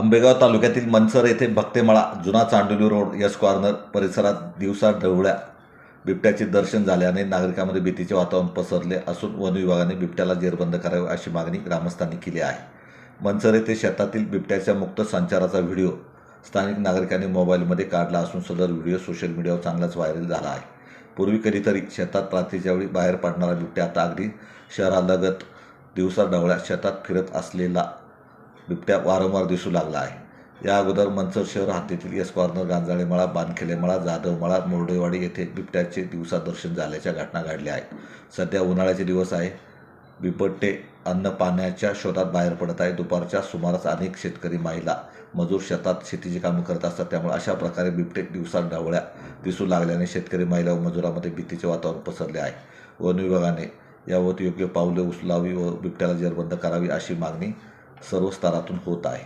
आंबेगाव तालुक्यातील मनसर येथे भक्तेमळा जुना चांडोली रोड यस कॉर्नर परिसरात दिवसा ढवळ्या बिबट्याचे दर्शन झाल्याने नागरिकांमध्ये भीतीचे वातावरण पसरले असून वन विभागाने बिबट्याला जेरबंद करावे अशी मागणी ग्रामस्थांनी केली आहे. मनसर येथे शेतातील बिबट्याच्या मुक्त संचाराचा व्हिडिओ स्थानिक नागरिकांनी मोबाईलमध्ये काढला असून सदर व्हिडिओ सोशल मीडियावर चांगलाच व्हायरल झाला आहे. पूर्वी कधीतरी शेतात रात्रीच्या वेळी बाहेर पडणारा बिबट्या आता अगदी शहरालगत दिवसा ढवळ्या शेतात फिरत असलेला बिबट्या वारंवार दिसू लागला आहे. या अगोदर मंचर शहर हद्दीतील एस कॉर्नर गांजाळेमळा बानखेलेमळा जाधवमळा मोर्डेवाडी येथे बिबट्याचे दिवसा दर्शन झाल्याच्या घटना घडल्या आहेत. सध्या उन्हाळ्याचे दिवस आहे. बिबट्टे अन्न पाण्याच्या शोधात बाहेर पडत आहे. दुपारच्या सुमारास अनेक शेतकरी महिला मजूर शेतात शेतीची कामं करत असतात. त्यामुळे अशा प्रकारे बिबटे दिवसा ढवळ्या दिसू लागल्याने शेतकरी महिला व मजुरामध्ये भीतीचे वातावरण पसरले आहे. वन विभागाने यावर योग्य पावले उचलावी व बिबट्याला जेरबंद करावी अशी मागणी सर्व स्तरातून होत आहे.